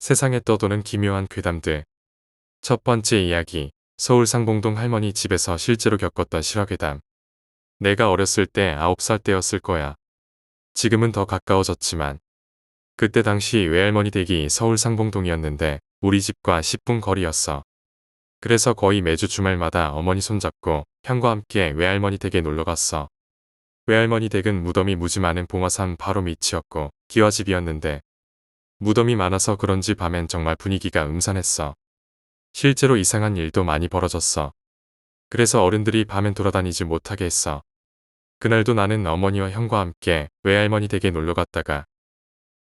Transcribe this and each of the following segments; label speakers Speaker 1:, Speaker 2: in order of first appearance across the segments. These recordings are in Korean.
Speaker 1: 세상에 떠도는 기묘한 괴담들. 첫 번째 이야기. 서울 상봉동 할머니 집에서 실제로 겪었던 실화괴담. 내가 어렸을 때 9살 때였을 거야. 지금은 더 가까워졌지만. 그때 당시 외할머니 댁이 서울 상봉동이었는데 우리 집과 10분 거리였어. 그래서 거의 매주 주말마다 어머니 손잡고 형과 함께 외할머니 댁에 놀러 갔어. 외할머니 댁은 무덤이 무지 많은 봉화산 바로 밑이었고 기와집이었는데 무덤이 많아서 그런지 밤엔 정말 분위기가 음산했어. 실제로 이상한 일도 많이 벌어졌어. 그래서 어른들이 밤엔 돌아다니지 못하게 했어. 그날도 나는 어머니와 형과 함께 외할머니 댁에 놀러 갔다가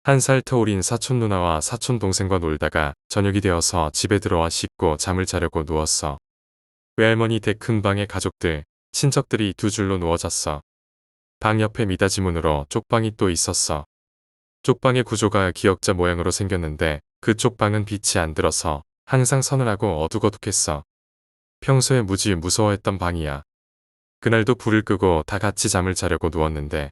Speaker 1: 한 살 터울인 사촌 누나와 사촌 동생과 놀다가 저녁이 되어서 집에 들어와 씻고 잠을 자려고 누웠어. 외할머니 댁 큰 방에 가족들, 친척들이 두 줄로 누워 잤어. 방 옆에 미닫이문으로 쪽방이 또 있었어. 쪽 방의 구조가 기역자 모양으로 생겼는데 그 쪽 방은 빛이 안 들어서 항상 서늘하고 어둑어둑했어. 평소에 무지 무서워했던 방이야. 그날도 불을 끄고 다 같이 잠을 자려고 누웠는데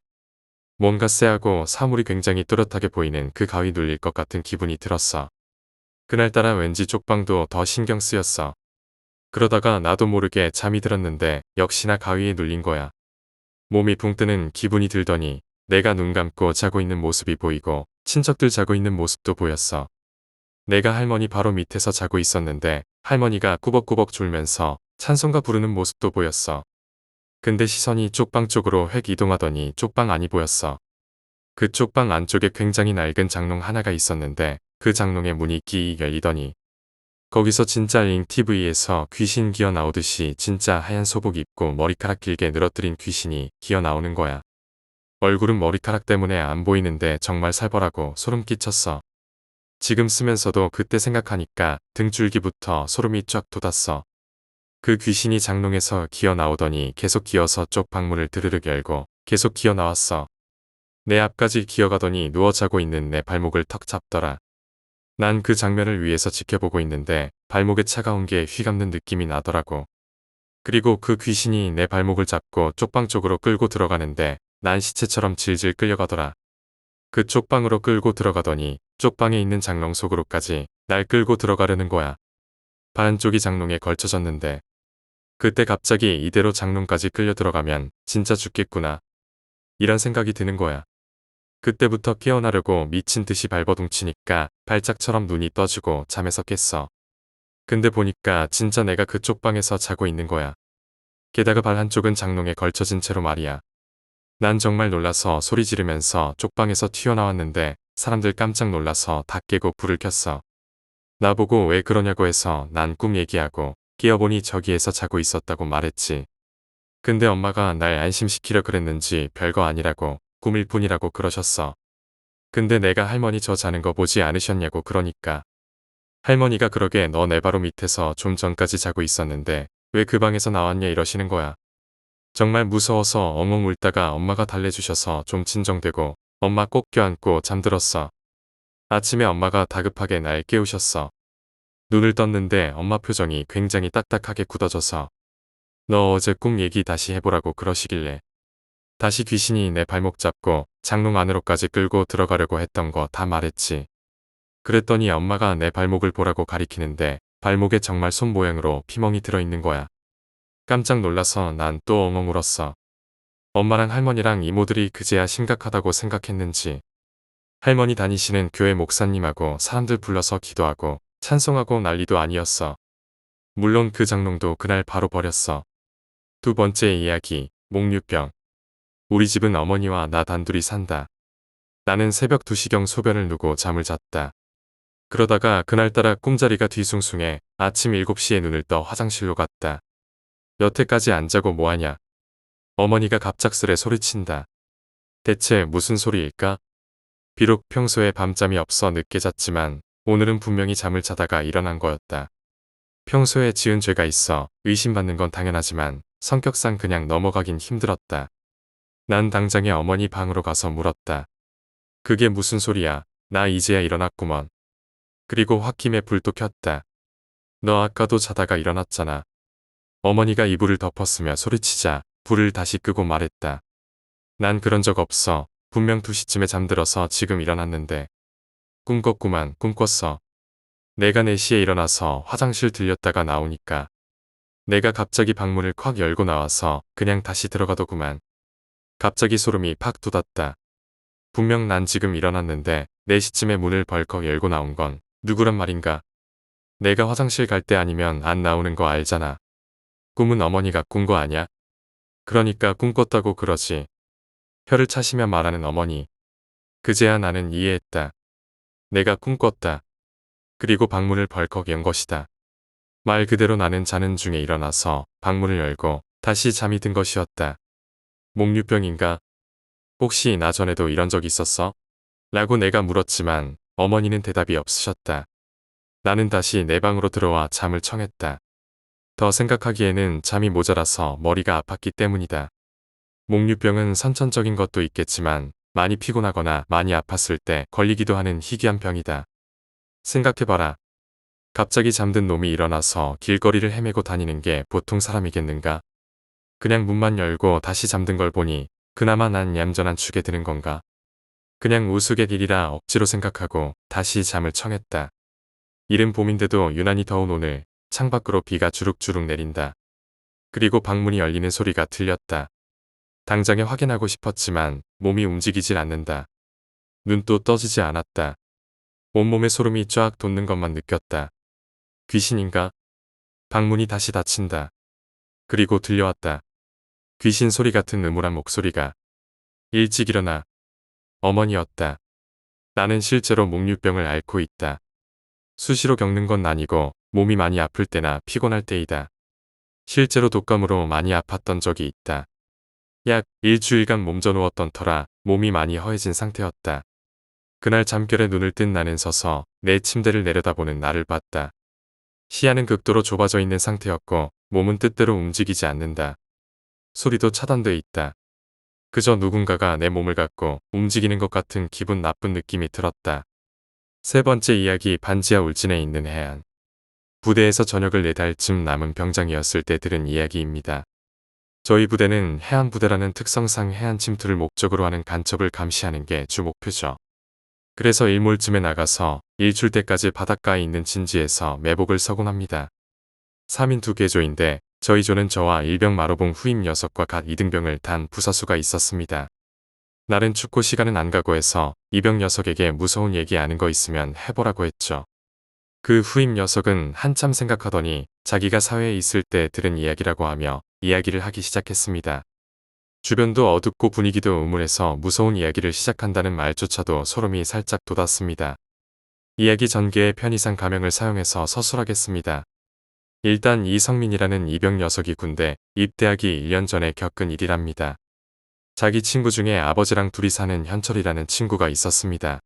Speaker 1: 뭔가 쎄하고 사물이 굉장히 또렷하게 보이는 그 가위 눌릴 것 같은 기분이 들었어. 그날따라 왠지 쪽방도 더 신경 쓰였어. 그러다가 나도 모르게 잠이 들었는데 역시나 가위에 눌린 거야. 몸이 붕 뜨는 기분이 들더니 내가 눈 감고 자고 있는 모습이 보이고 친척들 자고 있는 모습도 보였어. 내가 할머니 바로 밑에서 자고 있었는데 할머니가 꾸벅꾸벅 졸면서 찬송가 부르는 모습도 보였어. 근데 시선이 쪽방 쪽으로 획 이동하더니 쪽방 안이 보였어. 그 쪽방 안쪽에 굉장히 낡은 장롱 하나가 있었는데 그 장롱의 문이 끼익 열리더니 거기서 진짜 링 TV에서 귀신 기어 나오듯이 진짜 하얀 소복 입고 머리카락 길게 늘어뜨린 귀신이 기어 나오는 거야. 얼굴은 머리카락 때문에 안 보이는데 정말 살벌하고 소름 끼쳤어. 지금 쓰면서도 그때 생각하니까 등줄기부터 소름이 쫙 돋았어. 그 귀신이 장롱에서 기어 나오더니 계속 기어서 쪽 방문을 드르륵 열고 계속 기어 나왔어. 내 앞까지 기어가더니 누워 자고 있는 내 발목을 턱 잡더라. 난 그 장면을 위에서 지켜보고 있는데 발목에 차가운 게 휘감는 느낌이 나더라고. 그리고 그 귀신이 내 발목을 잡고 쪽방 쪽으로 끌고 들어가는데 난 시체처럼 질질 끌려가더라. 그 쪽방으로 끌고 들어가더니 쪽방에 있는 장롱 속으로까지 날 끌고 들어가려는 거야. 반쪽이 장롱에 걸쳐졌는데 그때 갑자기 이대로 장롱까지 끌려 들어가면 진짜 죽겠구나. 이런 생각이 드는 거야. 그때부터 깨어나려고 미친 듯이 발버둥치니까 발작처럼 눈이 떠지고 잠에서 깼어. 근데 보니까 진짜 내가 그쪽 방에서 자고 있는 거야. 게다가 발 한쪽은 장롱에 걸쳐진 채로 말이야. 난 정말 놀라서 소리 지르면서 쪽방에서 튀어나왔는데 사람들 깜짝 놀라서 다 깨고 불을 켰어. 나보고 왜 그러냐고 해서 난 꿈 얘기하고 깨어보니 저기에서 자고 있었다고 말했지. 근데 엄마가 날 안심시키려 그랬는지 별거 아니라고 꿈일 뿐이라고 그러셨어. 근데 내가 할머니 저 자는 거 보지 않으셨냐고 그러니까. 할머니가 그러게 너 내 바로 밑에서 좀 전까지 자고 있었는데 왜 그 방에서 나왔냐 이러시는 거야. 정말 무서워서 엉엉 울다가 엄마가 달래주셔서 좀 진정되고 엄마 꼭 껴안고 잠들었어. 아침에 엄마가 다급하게 날 깨우셨어. 눈을 떴는데 엄마 표정이 굉장히 딱딱하게 굳어져서 너 어제 꿈 얘기 다시 해보라고 그러시길래 다시 귀신이 내 발목 잡고 장롱 안으로까지 끌고 들어가려고 했던 거 다 말했지. 그랬더니 엄마가 내 발목을 보라고 가리키는데 발목에 정말 손 모양으로 피멍이 들어있는 거야. 깜짝 놀라서 난 또 엉엉 울었어. 엄마랑 할머니랑 이모들이 그제야 심각하다고 생각했는지 할머니 다니시는 교회 목사님하고 사람들 불러서 기도하고 찬송하고 난리도 아니었어. 물론 그 장롱도 그날 바로 버렸어. 두 번째 이야기, 목류병. 우리 집은 어머니와 나 단둘이 산다. 나는 새벽 2시경 소변을 누고 잠을 잤다. 그러다가 그날따라 꿈자리가 뒤숭숭해 아침 7시에 눈을 떠 화장실로 갔다. 여태까지 안 자고 뭐하냐. 어머니가 갑작스레 소리친다. 대체 무슨 소리일까? 비록 평소에 밤잠이 없어 늦게 잤지만 오늘은 분명히 잠을 자다가 일어난 거였다. 평소에 지은 죄가 있어 의심받는 건 당연하지만 성격상 그냥 넘어가긴 힘들었다. 난 당장에 어머니 방으로 가서 물었다. 그게 무슨 소리야. 나 이제야 일어났구먼. 그리고 홧김에 불도 켰다. 너 아까도 자다가 일어났잖아. 어머니가 이불을 덮었으며 소리치자 불을 다시 끄고 말했다. 난 그런 적 없어. 분명 2시쯤에 잠들어서 지금 일어났는데. 꿈꿨구만 꿈꿨어. 내가 4시에 일어나서 화장실 들렸다가 나오니까 내가 갑자기 방문을 콱 열고 나와서 그냥 다시 들어가더구만. 갑자기 소름이 팍 돋았다. 분명 난 지금 일어났는데 4시쯤에 문을 벌컥 열고 나온 건 누구란 말인가? 내가 화장실 갈 때 아니면 안 나오는 거 알잖아. 꿈은 어머니가 꾼 거 아냐? 그러니까 꿈 꿨다고 그러지. 혀를 차시며 말하는 어머니. 그제야 나는 이해했다. 내가 꿈 꿨다. 그리고 방문을 벌컥 연 것이다. 말 그대로 나는 자는 중에 일어나서 방문을 열고 다시 잠이 든 것이었다. 목류병인가? 혹시 나 전에도 이런 적 있었어? 라고 내가 물었지만 어머니는 대답이 없으셨다. 나는 다시 내 방으로 들어와 잠을 청했다. 더 생각하기에는 잠이 모자라서 머리가 아팠기 때문이다. 목류병은 선천적인 것도 있겠지만 많이 피곤하거나 많이 아팠을 때 걸리기도 하는 희귀한 병이다. 생각해봐라. 갑자기 잠든 놈이 일어나서 길거리를 헤매고 다니는 게 보통 사람이겠는가? 그냥 문만 열고 다시 잠든 걸 보니 그나마 난 얌전한 축에 드는 건가? 그냥 우스갯일이라 억지로 생각하고 다시 잠을 청했다. 이른 봄인데도 유난히 더운 오늘 창밖으로 비가 주룩주룩 내린다. 그리고 방문이 열리는 소리가 들렸다. 당장에 확인하고 싶었지만 몸이 움직이질 않는다. 눈도 떠지지 않았다. 온몸에 소름이 쫙 돋는 것만 느꼈다. 귀신인가? 방문이 다시 닫힌다. 그리고 들려왔다. 귀신 소리 같은 음울한 목소리가. 일찍 일어나. 어머니였다. 나는 실제로 목류병을 앓고 있다. 수시로 겪는 건 아니고 몸이 많이 아플 때나 피곤할 때이다. 실제로 독감으로 많이 아팠던 적이 있다. 약 일주일간 몸져 누웠던 터라 몸이 많이 허해진 상태였다. 그날 잠결에 눈을 뜬 나는 서서 내 침대를 내려다보는 나를 봤다. 시야는 극도로 좁아져 있는 상태였고 몸은 뜻대로 움직이지 않는다. 소리도 차단돼 있다. 그저 누군가가 내 몸을 갖고 움직이는 것 같은 기분 나쁜 느낌이 들었다. 세 번째 이야기 반지하 울진에 있는 해안. 부대에서 저녁을 네 달쯤 남은 병장이었을 때 들은 이야기입니다. 저희 부대는 해안부대라는 특성상 해안 침투를 목적으로 하는 간첩을 감시하는 게 주 목표죠. 그래서 일몰쯤에 나가서 일출 때까지 바닷가에 있는 진지에서 매복을 서곤합니다. 3인 두 개조인데 저희 조는 저와 일병 마로봉 후임 녀석과 갓 이등병을 단 부사수가 있었습니다. 날은 춥고 시간은 안 가고 해서 이병 녀석에게 무서운 얘기 아는 거 있으면 해보라고 했죠. 그 후임 녀석은 한참 생각하더니 자기가 사회에 있을 때 들은 이야기라고 하며 이야기를 하기 시작했습니다. 주변도 어둡고 분위기도 우물해서 무서운 이야기를 시작한다는 말조차도 소름이 살짝 돋았습니다. 이야기 전개에 편의상 가명을 사용해서 서술하겠습니다. 일단 이성민이라는 이병 녀석이 군대 입대하기 1년 전에 겪은 일이랍니다. 자기 친구 중에 아버지랑 둘이 사는 현철이라는 친구가 있었습니다.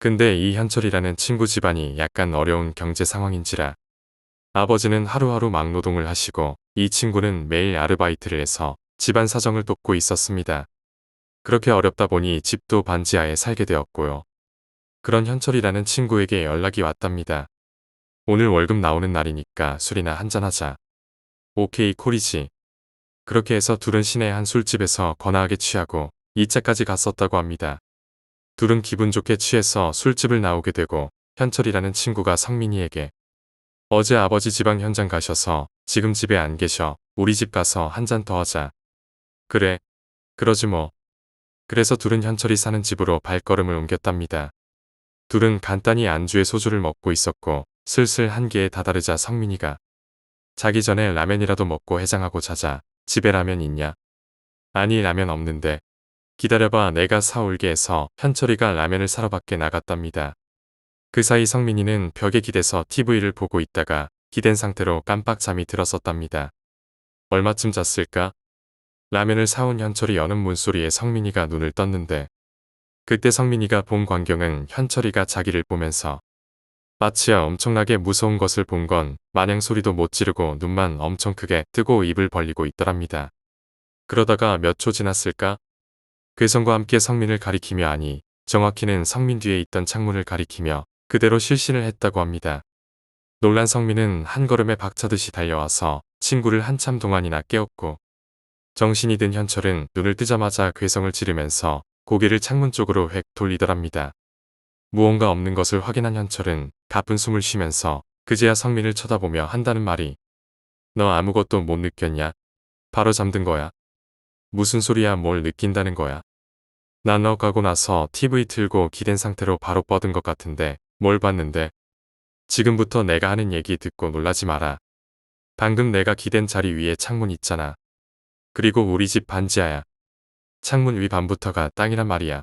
Speaker 1: 근데 이 현철이라는 친구 집안이 약간 어려운 경제 상황인지라 아버지는 하루하루 막노동을 하시고 이 친구는 매일 아르바이트를 해서 집안 사정을 돕고 있었습니다. 그렇게 어렵다 보니 집도 반지하에 살게 되었고요. 그런 현철이라는 친구에게 연락이 왔답니다. 오늘 월급 나오는 날이니까 술이나 한잔하자. 오케이 콜이지. 그렇게 해서 둘은 시내 한 술집에서 거나하게 취하고 2차까지 갔었다고 합니다. 둘은 기분 좋게 취해서 술집을 나오게 되고 현철이라는 친구가 성민이에게 어제 아버지 지방 현장 가셔서 지금 집에 안 계셔. 우리 집 가서 한 잔 더 하자. 그래. 그러지 뭐. 그래서 둘은 현철이 사는 집으로 발걸음을 옮겼답니다. 둘은 간단히 안주에 소주를 먹고 있었고 슬슬 한계에 다다르자 성민이가 자기 전에 라면이라도 먹고 해장하고 자자. 집에 라면 있냐? 아니 라면 없는데. 기다려봐 내가 사올게 해서 현철이가 라면을 사러 밖에 나갔답니다. 그 사이 성민이는 벽에 기대서 TV를 보고 있다가 기댄 상태로 깜빡 잠이 들었었답니다. 얼마쯤 잤을까? 라면을 사온 현철이 여는 문소리에 성민이가 눈을 떴는데 그때 성민이가 본 광경은 현철이가 자기를 보면서 마치야 엄청나게 무서운 것을 본 건 마냥 소리도 못 지르고 눈만 엄청 크게 뜨고 입을 벌리고 있더랍니다. 그러다가 몇 초 지났을까? 괴성과 함께 성민을 가리키며 아니 정확히는 성민 뒤에 있던 창문을 가리키며 그대로 실신을 했다고 합니다. 놀란 성민은 한 걸음에 박차듯이 달려와서 친구를 한참 동안이나 깨웠고 정신이 든 현철은 눈을 뜨자마자 괴성을 지르면서 고개를 창문 쪽으로 획 돌리더랍니다. 무언가 없는 것을 확인한 현철은 가쁜 숨을 쉬면서 그제야 성민을 쳐다보며 한다는 말이 너 아무것도 못 느꼈냐? 바로 잠든 거야. 무슨 소리야 뭘 느낀다는 거야. 난너 가고 나서 TV 틀고 기댄 상태로 바로 뻗은 것 같은데 뭘 봤는데 지금부터 내가 하는 얘기 듣고 놀라지 마라. 방금 내가 기댄 자리 위에 창문 있잖아. 그리고 우리 집 반지하야. 창문 위 반부터가 땅이란 말이야.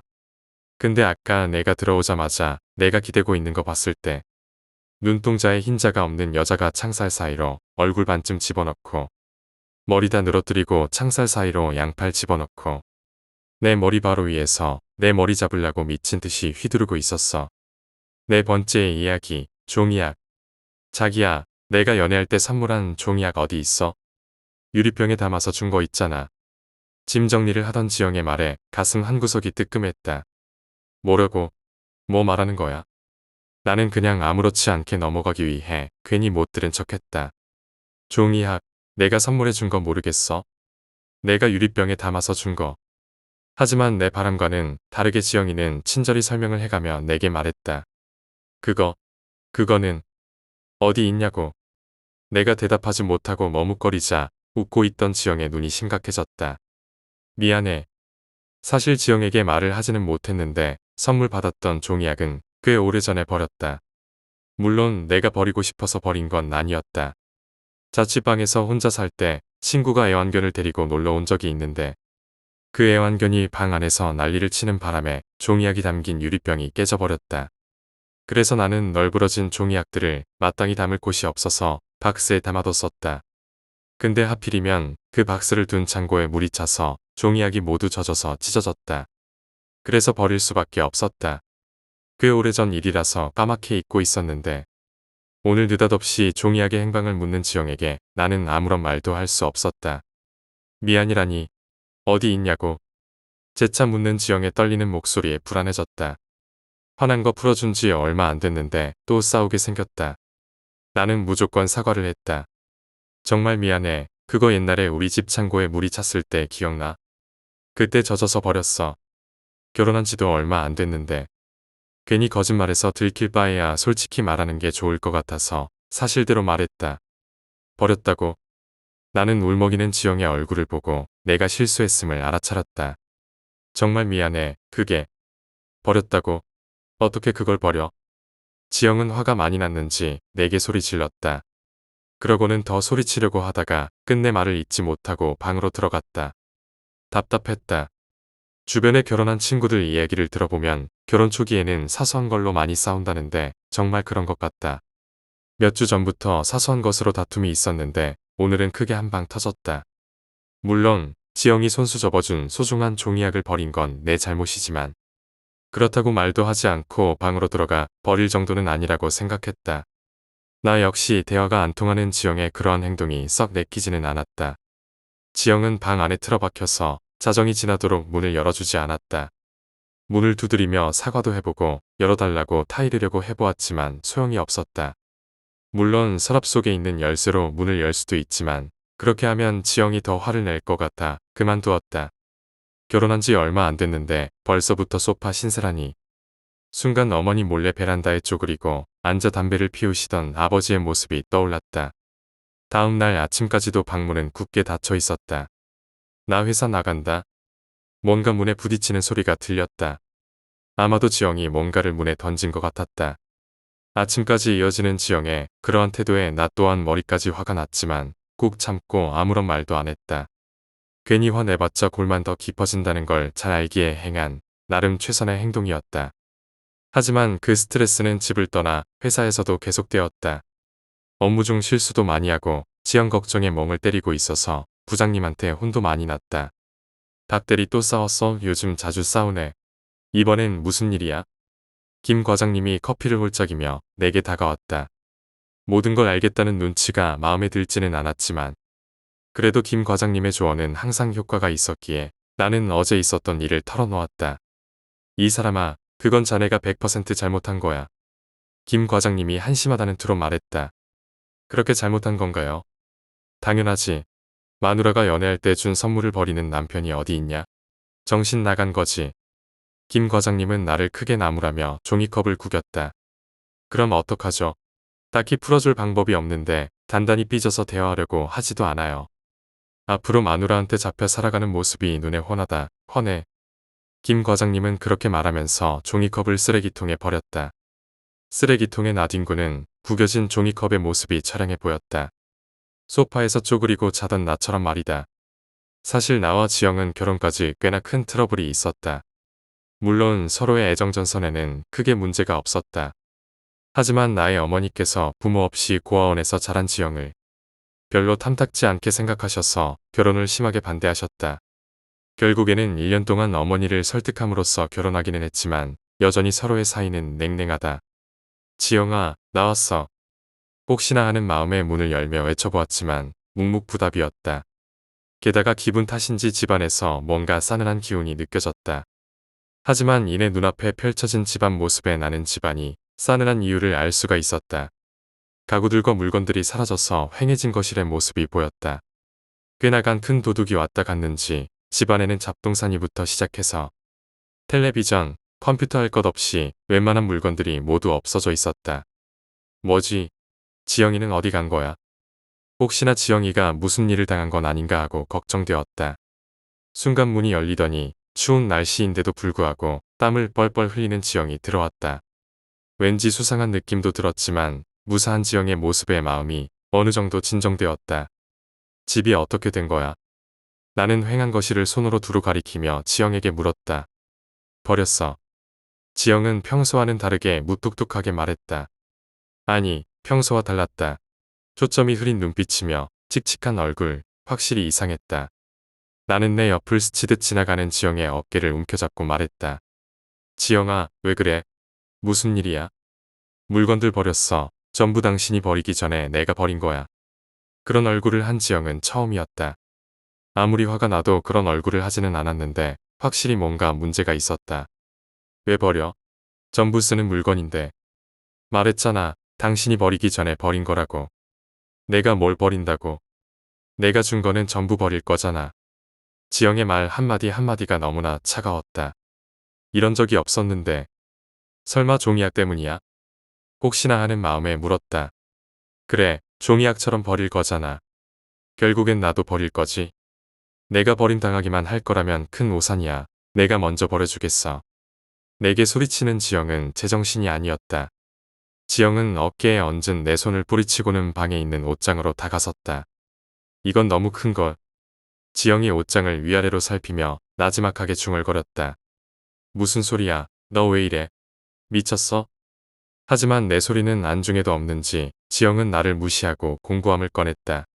Speaker 1: 근데 아까 내가 들어오자마자 내가 기대고 있는 거 봤을 때 눈동자에 흰자가 없는 여자가 창살 사이로 얼굴 반쯤 집어넣고 머리 다 늘어뜨리고 창살 사이로 양팔 집어넣고 내 머리 바로 위에서 내 머리 잡으려고 미친 듯이 휘두르고 있었어. 네 번째 이야기, 종이약. 자기야, 내가 연애할 때 선물한 종이약 어디 있어? 유리병에 담아서 준 거 있잖아. 짐 정리를 하던 지영의 말에 가슴 한구석이 뜨끔했다. 뭐라고? 뭐 말하는 거야? 나는 그냥 아무렇지 않게 넘어가기 위해 괜히 못 들은 척했다. 종이학, 내가 선물해 준 거 모르겠어? 내가 유리병에 담아서 준 거. 하지만 내 바람과는 다르게 지영이는 친절히 설명을 해가며 내게 말했다. 그거, 그거는 어디 있냐고. 내가 대답하지 못하고 머뭇거리자 웃고 있던 지영의 눈이 심각해졌다. 미안해. 사실 지영에게 말을 하지는 못했는데 선물 받았던 종이약은 꽤 오래전에 버렸다. 물론 내가 버리고 싶어서 버린 건 아니었다. 자취방에서 혼자 살 때 친구가 애완견을 데리고 놀러 온 적이 있는데 그 애완견이 방 안에서 난리를 치는 바람에 종이약이 담긴 유리병이 깨져버렸다. 그래서 나는 널브러진 종이약들을 마땅히 담을 곳이 없어서 박스에 담아뒀었다. 근데 하필이면 그 박스를 둔 창고에 물이 차서 종이약이 모두 젖어서 찢어졌다. 그래서 버릴 수밖에 없었다. 꽤 오래전 일이라서 까맣게 잊고 있었는데 오늘 느닷없이 종이약의 행방을 묻는 지영에게 나는 아무런 말도 할 수 없었다. 미안이라니 어디 있냐고 재차 묻는 지영의 떨리는 목소리에 불안해졌다. 화난 거 풀어준 지 얼마 안 됐는데 또 싸우게 생겼다. 나는 무조건 사과를 했다. 정말 미안해. 그거 옛날에 우리 집 창고에 물이 찼을 때 기억나? 그때 젖어서 버렸어. 결혼한 지도 얼마 안 됐는데. 괜히 거짓말해서 들킬 바에야 솔직히 말하는 게 좋을 것 같아서 사실대로 말했다. 버렸다고. 나는 울먹이는 지영의 얼굴을 보고 내가 실수했음을 알아차렸다. 정말 미안해. 그게. 버렸다고. 어떻게 그걸 버려? 지영은 화가 많이 났는지 내게 소리 질렀다. 그러고는 더 소리치려고 하다가 끝내 말을 잇지 못하고 방으로 들어갔다. 답답했다. 주변에 결혼한 친구들 이야기를 들어보면 결혼 초기에는 사소한 걸로 많이 싸운다는데 정말 그런 것 같다. 몇 주 전부터 사소한 것으로 다툼이 있었는데 오늘은 크게 한 방 터졌다. 물론 지영이 손수 접어준 소중한 종이약을 버린 건 내 잘못이지만 그렇다고 말도 하지 않고 방으로 들어가 버릴 정도는 아니라고 생각했다. 나 역시 대화가 안 통하는 지영의 그러한 행동이 썩 내키지는 않았다. 지영은 방 안에 틀어박혀서 자정이 지나도록 문을 열어주지 않았다. 문을 두드리며 사과도 해보고 열어달라고 타이르려고 해보았지만 소용이 없었다. 물론 서랍 속에 있는 열쇠로 문을 열 수도 있지만 그렇게 하면 지영이 더 화를 낼 것 같아 그만두었다. 결혼한 지 얼마 안 됐는데 벌써부터 소파 신세라니. 순간 어머니 몰래 베란다에 쪼그리고 앉아 담배를 피우시던 아버지의 모습이 떠올랐다. 다음 날 아침까지도 방문은 굳게 닫혀 있었다. 나 회사 나간다. 뭔가 문에 부딪히는 소리가 들렸다. 아마도 지영이 뭔가를 문에 던진 것 같았다. 아침까지 이어지는 지영의 그러한 태도에 나 또한 머리까지 화가 났지만 꾹 참고 아무런 말도 안 했다. 괜히 화내봤자 골만 더 깊어진다는 걸 잘 알기에 행한 나름 최선의 행동이었다. 하지만 그 스트레스는 집을 떠나 회사에서도 계속되었다. 업무 중 실수도 많이 하고 지영 걱정에 멍을 때리고 있어서 부장님한테 혼도 많이 났다. 닭대리 또 싸웠어? 요즘 자주 싸우네. 이번엔 무슨 일이야? 김 과장님이 커피를 홀짝이며 내게 다가왔다. 모든 걸 알겠다는 눈치가 마음에 들지는 않았지만 그래도 김 과장님의 조언은 항상 효과가 있었기에 나는 어제 있었던 일을 털어놓았다. 이 사람아, 그건 자네가 100% 잘못한 거야. 김 과장님이 한심하다는 투로 말했다. 그렇게 잘못한 건가요? 당연하지. 마누라가 연애할 때 준 선물을 버리는 남편이 어디 있냐? 정신 나간 거지. 김 과장님은 나를 크게 나무라며 종이컵을 구겼다. 그럼 어떡하죠? 딱히 풀어줄 방법이 없는데 단단히 삐져서 대화하려고 하지도 않아요. 앞으로 마누라한테 잡혀 살아가는 모습이 눈에 훤하다. 훤해. 김 과장님은 그렇게 말하면서 종이컵을 쓰레기통에 버렸다. 쓰레기통의 나뒹구는 구겨진 종이컵의 모습이 처량해 보였다. 소파에서 쪼그리고 자던 나처럼 말이다. 사실 나와 지영은 결혼까지 꽤나 큰 트러블이 있었다. 물론 서로의 애정전선에는 크게 문제가 없었다. 하지만 나의 어머니께서 부모 없이 고아원에서 자란 지영을 별로 탐탁지 않게 생각하셔서 결혼을 심하게 반대하셨다. 결국에는 1년 동안 어머니를 설득함으로써 결혼하기는 했지만 여전히 서로의 사이는 냉랭하다. 지영아, 나왔어. 혹시나 하는 마음에 문을 열며 외쳐보았지만 묵묵부답이었다. 게다가 기분 탓인지 집안에서 뭔가 싸늘한 기운이 느껴졌다. 하지만 이내 눈앞에 펼쳐진 집안 모습에 나는 집안이 싸늘한 이유를 알 수가 있었다. 가구들과 물건들이 사라져서 휑해진 거실의 모습이 보였다. 꽤 나간 큰 도둑이 왔다 갔는지 집안에는 잡동사니부터 시작해서 텔레비전, 컴퓨터 할 것 없이 웬만한 물건들이 모두 없어져 있었다. 뭐지? 지영이는 어디 간 거야? 혹시나 지영이가 무슨 일을 당한 건 아닌가 하고 걱정되었다. 순간 문이 열리더니 추운 날씨인데도 불구하고 땀을 뻘뻘 흘리는 지영이 들어왔다. 왠지 수상한 느낌도 들었지만 무사한 지영의 모습에 마음이 어느 정도 진정되었다. 집이 어떻게 된 거야? 나는 횡한 거실을 손으로 두루 가리키며 지영에게 물었다. 버렸어. 지영은 평소와는 다르게 무뚝뚝하게 말했다. 아니, 평소와 달랐다. 초점이 흐린 눈빛이며 칙칙한 얼굴, 확실히 이상했다. 나는 내 옆을 스치듯 지나가는 지영의 어깨를 움켜잡고 말했다. 지영아, 왜 그래? 무슨 일이야? 물건들 버렸어. 전부 당신이 버리기 전에 내가 버린 거야. 그런 얼굴을 한 지영은 처음이었다. 아무리 화가 나도 그런 얼굴을 하지는 않았는데 확실히 뭔가 문제가 있었다. 왜 버려? 전부 쓰는 물건인데. 말했잖아. 당신이 버리기 전에 버린 거라고. 내가 뭘 버린다고. 내가 준 거는 전부 버릴 거잖아. 지영의 말 한마디 한마디가 너무나 차가웠다. 이런 적이 없었는데. 설마 종이약 때문이야? 혹시나 하는 마음에 물었다. 그래, 종이약처럼 버릴 거잖아. 결국엔 나도 버릴 거지. 내가 버림당하기만 할 거라면 큰 오산이야. 내가 먼저 버려주겠어. 내게 소리치는 지영은 제정신이 아니었다. 지영은 어깨에 얹은 내 손을 뿌리치고는 방에 있는 옷장으로 다가섰다. 이건 너무 큰 걸. 지영이 옷장을 위아래로 살피며 나지막하게 중얼거렸다. 무슨 소리야, 너 왜 이래? 미쳤어? 하지만 내 소리는 안중에도 없는지 지영은 나를 무시하고 공구함을 꺼냈다.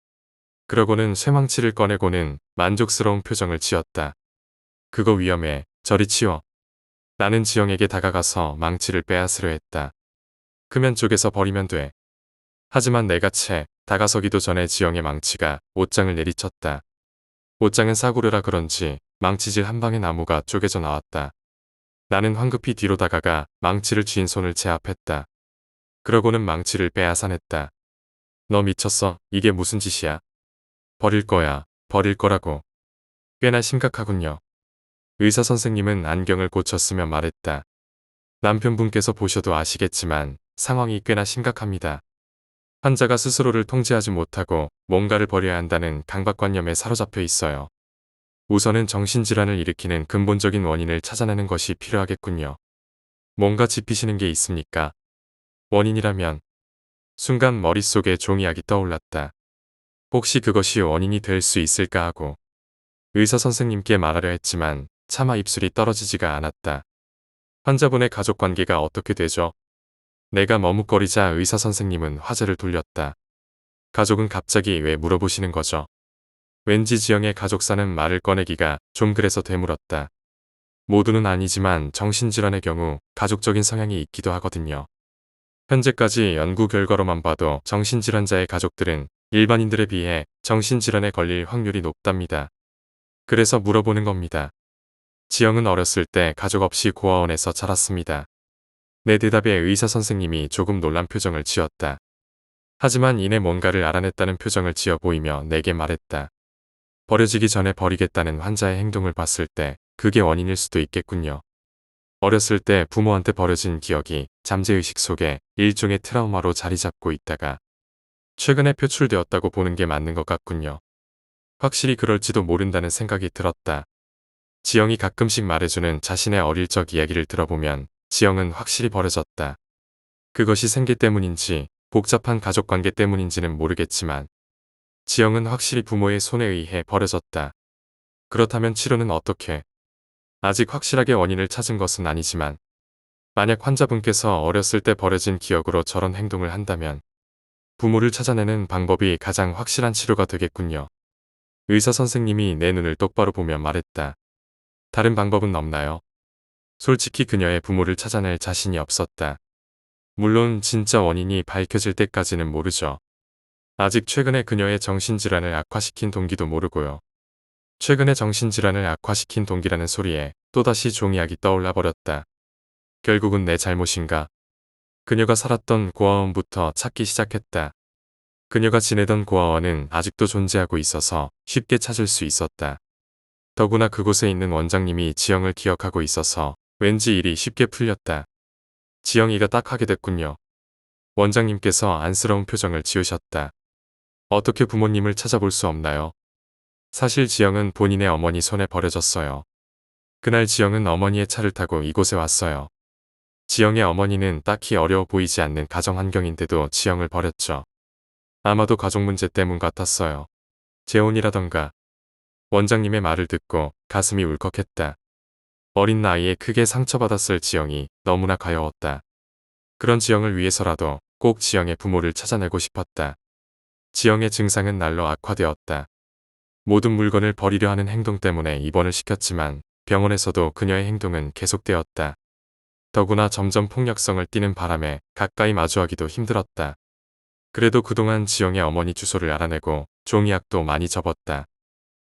Speaker 1: 그러고는 쇠망치를 꺼내고는 만족스러운 표정을 지었다. 그거 위험해. 저리 치워. 나는 지영에게 다가가서 망치를 빼앗으려 했다. 금연 쪽에서 버리면 돼. 하지만 내가 채 다가서기도 전에 지영의 망치가 옷장을 내리쳤다. 옷장은 싸구려라 그런지 망치질 한 방에 나무가 쪼개져 나왔다. 나는 황급히 뒤로 다가가 망치를 쥐인 손을 제압했다. 그러고는 망치를 빼앗아냈다. 너 미쳤어? 이게 무슨 짓이야? 버릴 거야. 버릴 거라고. 꽤나 심각하군요. 의사 선생님은 안경을 고쳤으며 말했다. 남편분께서 보셔도 아시겠지만 상황이 꽤나 심각합니다. 환자가 스스로를 통제하지 못하고 뭔가를 버려야 한다는 강박관념에 사로잡혀 있어요. 우선은 정신질환을 일으키는 근본적인 원인을 찾아내는 것이 필요하겠군요. 뭔가 짚히시는 게 있습니까? 원인이라면 순간 머릿속에 종이약이 떠올랐다. 혹시 그것이 원인이 될 수 있을까 하고 의사 선생님께 말하려 했지만 차마 입술이 떨어지지가 않았다. 환자분의 가족 관계가 어떻게 되죠? 내가 머뭇거리자 의사 선생님은 화제를 돌렸다. 가족은 갑자기 왜 물어보시는 거죠? 왠지 지영의 가족 사는 말을 꺼내기가 좀 그래서 되물었다. 모두는 아니지만 정신질환의 경우 가족적인 성향이 있기도 하거든요. 현재까지 연구 결과로만 봐도 정신질환자의 가족들은 일반인들에 비해 정신질환에 걸릴 확률이 높답니다. 그래서 물어보는 겁니다. 지영은 어렸을 때 가족 없이 고아원에서 자랐습니다. 내 대답에 의사 선생님이 조금 놀란 표정을 지었다. 하지만 이내 뭔가를 알아냈다는 표정을 지어 보이며 내게 말했다. 버려지기 전에 버리겠다는 환자의 행동을 봤을 때 그게 원인일 수도 있겠군요. 어렸을 때 부모한테 버려진 기억이 잠재의식 속에 일종의 트라우마로 자리 잡고 있다가 최근에 표출되었다고 보는 게 맞는 것 같군요. 확실히 그럴지도 모른다는 생각이 들었다. 지영이 가끔씩 말해주는 자신의 어릴 적 이야기를 들어보면 지영은 확실히 버려졌다. 그것이 생기 때문인지 복잡한 가족 관계 때문인지는 모르겠지만 지영은 확실히 부모의 손에 의해 버려졌다. 그렇다면 치료는 어떻게? 아직 확실하게 원인을 찾은 것은 아니지만 만약 환자분께서 어렸을 때 버려진 기억으로 저런 행동을 한다면 부모를 찾아내는 방법이 가장 확실한 치료가 되겠군요. 의사 선생님이 내 눈을 똑바로 보며 말했다. 다른 방법은 없나요? 솔직히 그녀의 부모를 찾아낼 자신이 없었다. 물론 진짜 원인이 밝혀질 때까지는 모르죠. 아직 최근에 그녀의 정신질환을 악화시킨 동기도 모르고요. 최근에 정신질환을 악화시킨 동기라는 소리에 또다시 종이약이 떠올라 버렸다. 결국은 내 잘못인가? 그녀가 살았던 고아원부터 찾기 시작했다. 그녀가 지내던 고아원은 아직도 존재하고 있어서 쉽게 찾을 수 있었다. 더구나 그곳에 있는 원장님이 지영을 기억하고 있어서 왠지 일이 쉽게 풀렸다. 지영이가 딱 하게 됐군요. 원장님께서 안쓰러운 표정을 지으셨다. 어떻게 부모님을 찾아볼 수 없나요? 사실 지영은 본인의 어머니 손에 버려졌어요. 그날 지영은 어머니의 차를 타고 이곳에 왔어요. 지영의 어머니는 딱히 어려워 보이지 않는 가정 환경인데도 지영을 버렸죠. 아마도 가족 문제 때문 같았어요. 재혼이라던가. 원장님의 말을 듣고 가슴이 울컥했다. 어린 나이에 크게 상처받았을 지영이 너무나 가여웠다. 그런 지영을 위해서라도 꼭 지영의 부모를 찾아내고 싶었다. 지영의 증상은 날로 악화되었다. 모든 물건을 버리려 하는 행동 때문에 입원을 시켰지만 병원에서도 그녀의 행동은 계속되었다. 더구나 점점 폭력성을 띠는 바람에 가까이 마주하기도 힘들었다. 그래도 그동안 지영의 어머니 주소를 알아내고 종이약도 많이 접었다.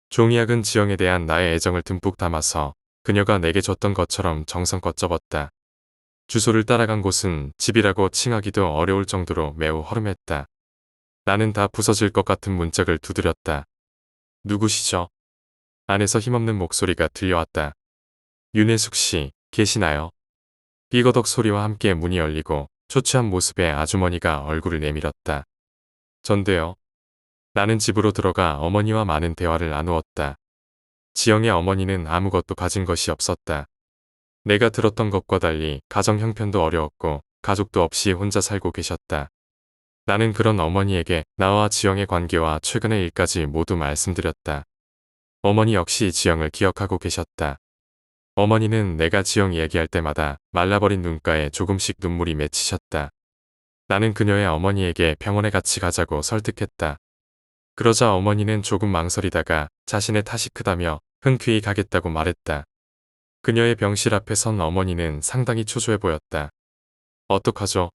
Speaker 1: 종이약은 지영에 대한 나의 애정을 듬뿍 담아서 그녀가 내게 줬던 것처럼 정성껏 접었다. 주소를 따라간 곳은 집이라고 칭하기도 어려울 정도로 매우 허름했다. 나는 다 부서질 것 같은 문짝을 두드렸다. 누구시죠? 안에서 힘없는 목소리가 들려왔다. 윤혜숙 씨, 계시나요? 삐거덕 소리와 함께 문이 열리고 초췌한 모습의 아주머니가 얼굴을 내밀었다. 전데요. 나는 집으로 들어가 어머니와 많은 대화를 나누었다. 지영의 어머니는 아무것도 가진 것이 없었다. 내가 들었던 것과 달리 가정 형편도 어려웠고 가족도 없이 혼자 살고 계셨다. 나는 그런 어머니에게 나와 지영의 관계와 최근의 일까지 모두 말씀드렸다. 어머니 역시 지영을 기억하고 계셨다. 어머니는 내가 지영 얘기할 때마다 말라버린 눈가에 조금씩 눈물이 맺히셨다. 나는 그녀의 어머니에게 병원에 같이 가자고 설득했다. 그러자 어머니는 조금 망설이다가 자신의 탓이 크다며 흔쾌히 가겠다고 말했다. 그녀의 병실 앞에 선 어머니는 상당히 초조해 보였다. 어떡하죠?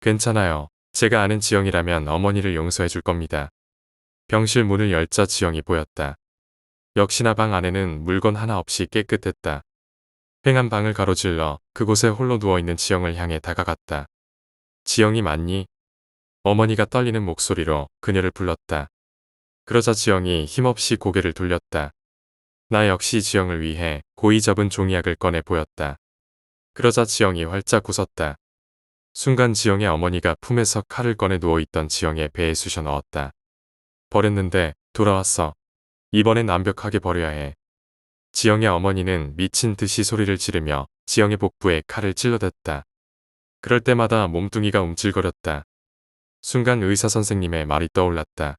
Speaker 1: 괜찮아요. 제가 아는 지영이라면 어머니를 용서해 줄 겁니다. 병실 문을 열자 지영이 보였다. 역시나 방 안에는 물건 하나 없이 깨끗했다. 횡한 방을 가로질러 그곳에 홀로 누워있는 지영을 향해 다가갔다. 지영이 맞니? 어머니가 떨리는 목소리로 그녀를 불렀다. 그러자 지영이 힘없이 고개를 돌렸다. 나 역시 지영을 위해 고이 접은 종이약을 꺼내 보였다. 그러자 지영이 활짝 웃었다. 순간 지영의 어머니가 품에서 칼을 꺼내 누워있던 지영의 배에 쑤셔 넣었다. 버렸는데 돌아왔어. 이번엔 완벽하게 버려야 해. 지영의 어머니는 미친 듯이 소리를 지르며 지영의 복부에 칼을 찔러댔다. 그럴 때마다 몸뚱이가 움찔거렸다. 순간 의사 선생님의 말이 떠올랐다.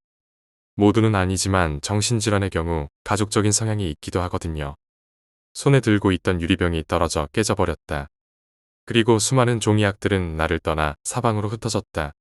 Speaker 1: 모두는 아니지만 정신질환의 경우 가족적인 성향이 있기도 하거든요. 손에 들고 있던 유리병이 떨어져 깨져버렸다. 그리고 수많은 종이약들은 나를 떠나 사방으로 흩어졌다.